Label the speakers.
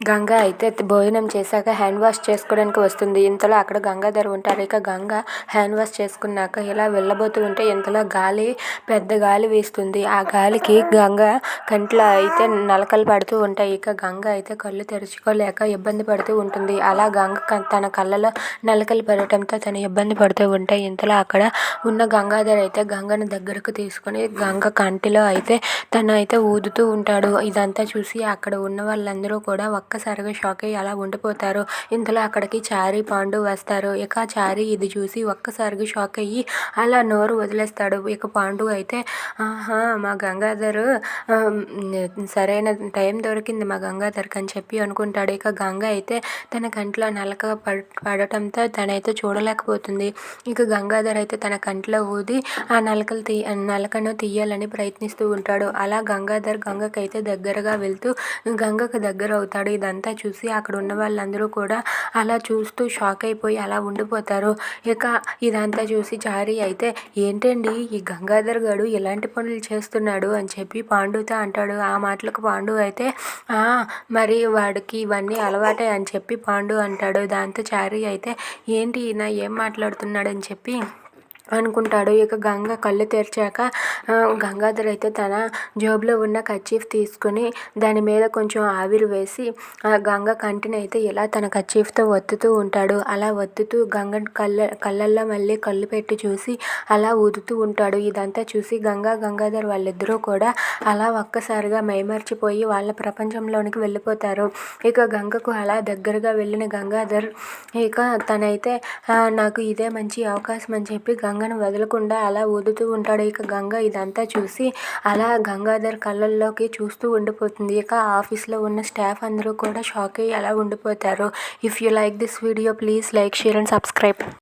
Speaker 1: గంగ అయితే భోజనం చేశాక హ్యాండ్ వాష్ చేసుకోవడానికి వస్తుంది. ఇంతలో అక్కడ గంగాధర్ ఉంటారు. ఇక గంగ హ్యాండ్ వాష్ చేసుకున్నాక ఇలా వెళ్ళబోతూ ఉంటే ఇంతలో గాలి పెద్ద గాలి వీస్తుంది. ఆ గాలికి గంగ కంట్లో అయితే నలకలు పడుతూ ఉంటాయి. ఇక గంగ అయితే కళ్ళు తెరుచుకోలేక ఇబ్బంది పడుతూ ఉంటుంది. అలా గంగ క- తన కళ్ళలో నలకలు పడటంతో తను ఇబ్బంది పడుతూ ఉంటాయి. ఇంతలో అక్కడ ఉన్న గంగాధర్ అయితే గంగను దగ్గరకు తీసుకొని గంగ కంటిలో అయితే తను అయితే ఊదుతూ ఉంటాడు. ఇదంతా చూసి అక్కడ ఉన్న వాళ్ళందరూ కూడా ఒక్కసారిగా షాక్ అయ్యి అలా ఉండిపోతారు. ఇంతలో అక్కడికి చారి పాండు వస్తారు. ఇక చారి ఇది చూసి ఒక్కసారిగా షాక్ అయ్యి అలా నోరు వదిలేస్తాడు. ఇక పాండు అయితే ఆహా మా గంగాధర్ సరైన టైం దొరికింది మా గంగాధర్కి అని చెప్పి అనుకుంటాడు. ఇక గంగ అయితే తన కంట్లో నలక పడ పడటంతో తనైతే చూడలేకపోతుంది. ఇక గంగాధర్ అయితే తన కంట్లో ఊది ఆ నలకలు తీ నలకను తీయాలని ప్రయత్నిస్తూ ఉంటాడు. అలా గంగాధర్ గంగకైతే దగ్గరగా వెళ్తూ గంగకు దగ్గర అవుతాడు ఇదంతా చూసి అక్కడ ఉన్న వాళ్ళందరూ కూడా అలా చూస్తూ షాక్ అయిపోయి అలా ఉండిపోతారు. ఇక ఇదంతా చూసి చారి అయితే ఏంటండి ఈ గంగాధర్ గడు ఎలాంటి పనులు చేస్తున్నాడు? అని చెప్పి పాండుతో అంటాడు. ఆ మాటలకు పాండు అయితే "ఆ, మరి వాడికి ఇవన్నీ అలవాటే అని చెప్పి పాండు అంటాడు. దాంతో చారి అయితే ఏంటి ఈయన ఏం మాట్లాడుతున్నాడు అని చెప్పి అనుకుంటాడు. ఇక గంగ కళ్ళు తెరిచాక గంగాధర్ అయితే తన జేబులో ఉన్న కర్చీఫ్ తీసుకుని దాని మీద కొంచెం ఆవిరి వేసి ఆ గంగ కంటిని అయితే ఇలా తన కర్చీఫ్తో ఒత్తుతూ ఉంటాడు. అలా ఒత్తుతూ గంగ కళ్ళ కళ్ళల్లో మళ్ళీ కళ్ళు పెట్టి చూసి అలా ఊదుతూ ఉంటాడు. ఇదంతా చూసి గంగా గంగాధర్ వాళ్ళిద్దరూ కూడా అలా ఒక్కసారిగా మైమర్చిపోయి వాళ్ళ ప్రపంచంలోనికి వెళ్ళిపోతారు. ఇక గంగకు అలా దగ్గరగా వెళ్ళిన గంగాధర్ ఇక తనైతే నాకు ఇదే మంచి అవకాశం అని చెప్పి గంగను వదలకుండా అలా ఊదుతూ ఉంటాడు. ఇక గంగ ఇదంతా చూసి అలా గంగాధర్ కళ్ళల్లోకి చూస్తూ ఉండిపోతుంది. ఇక ఆఫీస్లో ఉన్న స్టాఫ్ అందరూ కూడా షాక్ అయ్యి అలా ఉండిపోతారు. If you like this video please like share and subscribe